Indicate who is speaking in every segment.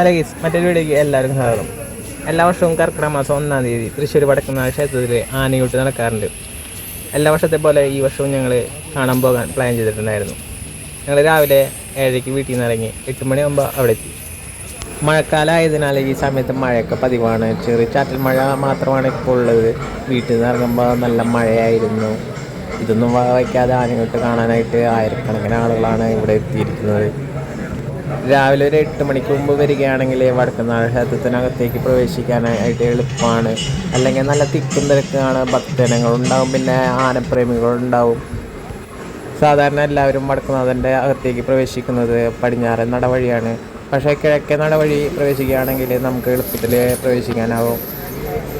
Speaker 1: Hello ഗീസ് മറ്റൊരു വീഡിയോയ്ക്ക് എല്ലാവരും സ്വാഗതം. എല്ലാ വർഷവും കർക്കിടക മാസം ഒന്നാം തീയതി തൃശ്ശൂർ വടക്കുന്ന ക്ഷേത്രത്തിൽ ആനയൂട്ട് നടക്കാറുണ്ട്. എല്ലാ വർഷത്തെ പോലെ ഈ വർഷവും ഞങ്ങൾ കാണാൻ പോകാൻ പ്ലാൻ ചെയ്തിട്ടുണ്ടായിരുന്നു. ഞങ്ങൾ രാവിലെ ഏഴരയ്ക്ക് വീട്ടിൽ നിന്ന് ഇറങ്ങി എട്ട് മണിയാകുമ്പോൾ അവിടെ എത്തി. മഴക്കാലമായതിനാൽ ഈ സമയത്ത് മഴയൊക്കെ പതിവാണ്. ചെറിയ ചാറ്റൽ മഴ മാത്രമാണ് ഇപ്പോൾ ഉള്ളത്. വീട്ടിൽ നിന്ന് ഇറങ്ങുമ്പോൾ നല്ല മഴയായിരുന്നു. ഇതൊന്നും വയ്ക്കാതെ ആനയൂട്ട് കാണാനായിട്ട് ആയിരക്കണക്കിന് ആളുകളാണ് ഇവിടെ എത്തിയിരിക്കുന്നത്. രാവിലെ ഒരു എട്ട് മണിക്ക് മുമ്പ് വരികയാണെങ്കിൽ വടക്കുന്നാൾ ക്ഷേത്രത്തിനകത്തേക്ക് പ്രവേശിക്കാനായിട്ട് എളുപ്പമാണ്. അല്ലെങ്കിൽ നല്ല തിക്കും തിരക്കാണ്. ഭക്തജനങ്ങളുണ്ടാവും. പിന്നെ ആനപ്രേമികളുണ്ടാവും. സാധാരണ എല്ലാവരും വടക്കുന്നാഥന്റെ അകത്തേക്ക് പ്രവേശിക്കുന്നത് പടിഞ്ഞാറൻ നടവഴിയാണ്. പക്ഷേ കിഴക്കേ നടവഴി പ്രവേശിക്കുകയാണെങ്കിൽ നമുക്ക് എളുപ്പത്തിൽ പ്രവേശിക്കാനാവും.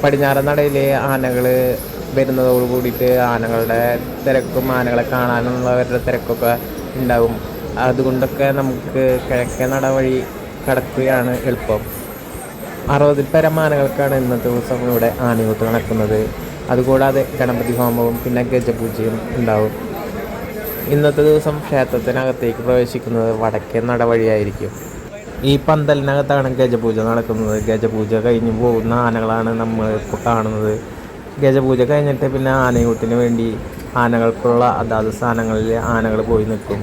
Speaker 1: പടിഞ്ഞാറൻ നടയിൽ ആനകൾ വരുന്നതോട് കൂടിയിട്ട് ആനകളുടെ തിരക്കും ആനകളെ കാണാനുള്ളവരുടെ തിരക്കൊക്കെ ഉണ്ടാവും. അതുകൊണ്ടൊക്കെ നമുക്ക് കിഴക്കേ നട വഴി കടക്കുകയാണ് എളുപ്പം. അറുപതിൽ പരം ആനകൾക്കാണ് ഇന്നത്തെ ദിവസം ഇവിടെ ആനയൂട്ട് നടക്കുന്നത്. അതുകൂടാതെ ഗണപതി ഹോമവും പിന്നെ ഗജപൂജയും ഉണ്ടാവും. ഇന്നത്തെ ദിവസം ക്ഷേത്രത്തിനകത്തേക്ക് പ്രവേശിക്കുന്നത് വടക്കേ നട വഴിയായിരിക്കും ഈ പന്തലിനകത്താണ് ഗജപൂജ നടക്കുന്നത്. ഗജപൂജ കഴിഞ്ഞ് പോകുന്ന ആനകളാണ് നമ്മൾ ഇപ്പോൾ കാണുന്നത്. ഗജപൂജ കഴിഞ്ഞിട്ട് പിന്നെ ആനയൂട്ടിന് വേണ്ടി ആനകൾക്കുള്ള അതാത് സ്ഥാനങ്ങളിൽ ആനകൾ പോയി നിൽക്കും.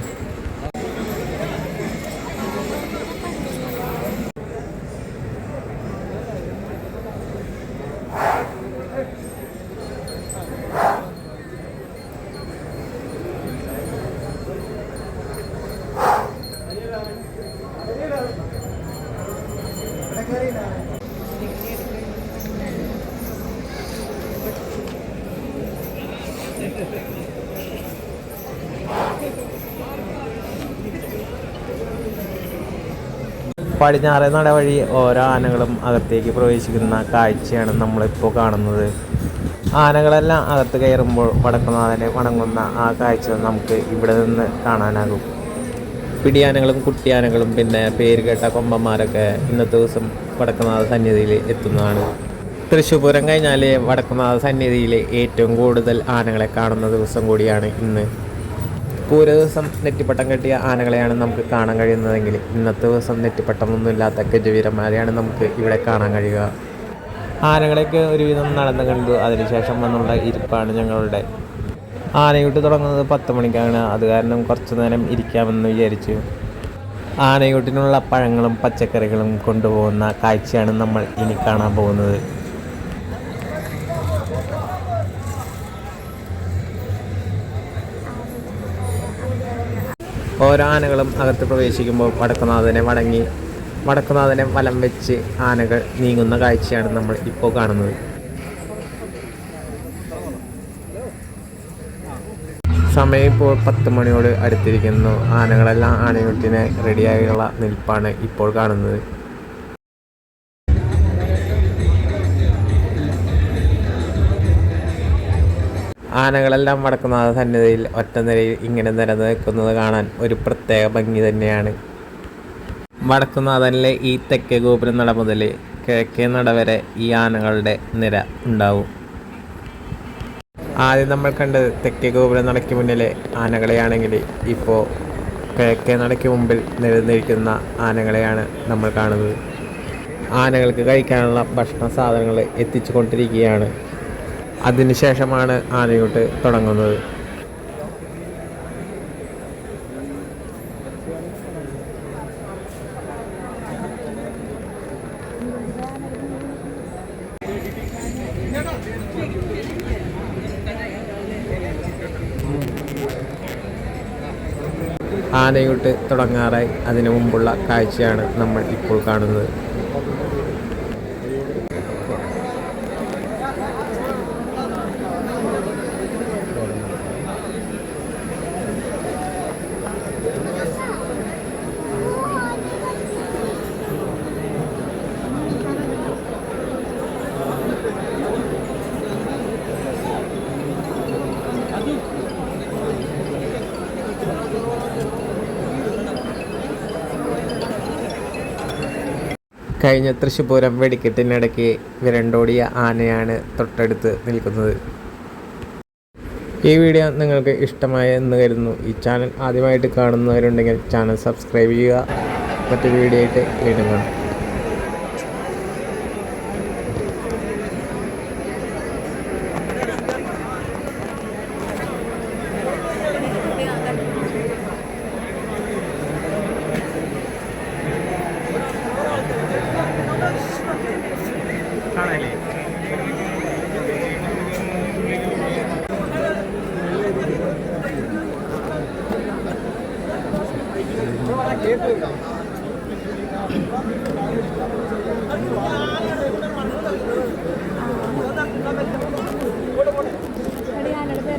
Speaker 1: പടിഞ്ഞാറേ നട വഴി ഓരോ ആനകളും അകത്തേക്ക് പ്രവേശിക്കുന്ന കാഴ്ചയാണ് നമ്മളിപ്പോൾ കാണുന്നത്. ആനകളെല്ലാം അകത്ത് കയറുമ്പോൾ വടക്കുന്നാഥനെ വണങ്ങുന്ന ആ കാഴ്ച നമുക്ക് ഇവിടെ നിന്ന് കാണാനാകും. പിടിയാനകളും കുട്ടിയാനകളും പിന്നെ പേര് കേട്ട കൊമ്പന്മാരൊക്കെ ഇന്നത്തെ ദിവസം വടക്കുന്നാഥ സന്നിധിയിൽ എത്തുന്നതാണ്. തൃശ്ശൂർ പൂരം കഴിഞ്ഞാൽ വടക്കുന്നാഥ സന്നിധിയിൽ ഏറ്റവും കൂടുതൽ ആനകളെ കാണുന്ന ദിവസം കൂടിയാണ് ഇന്ന്. പൂര ദിവസം നെറ്റിപ്പട്ടം കെട്ടിയ ആനകളെയാണ് നമുക്ക് കാണാൻ കഴിയുന്നതെങ്കിൽ ഇന്നത്തെ ദിവസം നെറ്റിപ്പട്ടമൊന്നുമില്ലാത്ത ഗജവീരന്മാരെയാണ് നമുക്ക് ഇവിടെ കാണാൻ കഴിയുക. ആനകളെയൊക്കെ ഒരുവിധം നടന്നു കണ്ടു. അതിനുശേഷം വന്നുള്ള ഇരിപ്പാണ് ഞങ്ങളുടെ. ആനയൂട്ട് തുടങ്ങുന്നത് പത്ത് മണിക്കാണ്. അത് കാരണം കുറച്ചു നേരം ഇരിക്കാമെന്ന് വിചാരിച്ചു. ആനയൂട്ടിനുള്ള പഴങ്ങളും പച്ചക്കറികളും കൊണ്ടുപോകുന്ന കാഴ്ചയാണ് നമ്മൾ ഇനി കാണാൻ പോകുന്നത്. ഓരോ ആനകളും അകത്ത് പ്രവേശിക്കുമ്പോൾ വടക്കുനാഥനെ മടങ്ങി വടക്കുനാഥനെ വലം വെച്ച് ആനകൾ നീങ്ങുന്ന കാഴ്ചയാണ് നമ്മൾ ഇപ്പോൾ കാണുന്നത്. സമയം ഇപ്പോൾ പത്ത് മണിയോട് അടുത്തിരിക്കുന്നു. ആനകളെല്ലാം ആനയൂട്ടിനെ റെഡിയായുള്ള നിൽപ്പാണ് ഇപ്പോൾ കാണുന്നത്. ആനകളെല്ലാം വടക്കുന്നാഥ സന്നിധിയിൽ ഒറ്റ നിലയിൽ ഇങ്ങനെ നിരന്ന് നിൽക്കുന്നത് കാണാൻ ഒരു പ്രത്യേക ഭംഗി തന്നെയാണ്. വടക്കുന്നാഥനിലെ ഈ തെക്കേ ഗോപുരം നട മുതൽ കിഴക്കേ നട വരെ ഈ ആനകളുടെ നിര ഉണ്ടാവും. ആദ്യം നമ്മൾ കണ്ടത് തെക്കേ ഗോപുരം നടയ്ക്ക് മുന്നിലെ ആനകളെയാണെങ്കിൽ ഇപ്പോൾ കിഴക്കേ നടയ്ക്ക് മുമ്പിൽ നിരന്നിരിക്കുന്ന ആനകളെയാണ് നമ്മൾ കാണുന്നത്. ആനകൾക്ക് കഴിക്കാനുള്ള ഭക്ഷണ സാധനങ്ങൾ എത്തിച്ചു കൊണ്ടിരിക്കുകയാണ് അതിനുശേഷമാണ് ആനയൂട്ട് തുടങ്ങുന്നത്. ആനയൂട്ട് തുടങ്ങാറായി അതിനു മുമ്പുള്ള കാഴ്ചയാണ് നമ്മൾ ഇപ്പോൾ കാണുന്നത്. കഴിഞ്ഞ തൃശ്ശൂപൂരം വെടിക്കെട്ടിനിടയ്ക്ക് വിരണ്ടോടിയ ആനയാണ് തൊട്ടടുത്ത് നിൽക്കുന്നത്. ഈ വീഡിയോ നിങ്ങൾക്ക് ഇഷ്ടമായ എന്ന് കരുതുന്നു. ഈ ചാനൽ ആദ്യമായിട്ട് കാണുന്നവരുണ്ടെങ്കിൽ ചാനൽ സബ്സ്ക്രൈബ് ചെയ്യുക. മറ്റൊരു വീഡിയോ ആയിട്ട് വീണ്ടും കാണാം.
Speaker 2: പറയല്ലേ അടിയാനടുത്ത്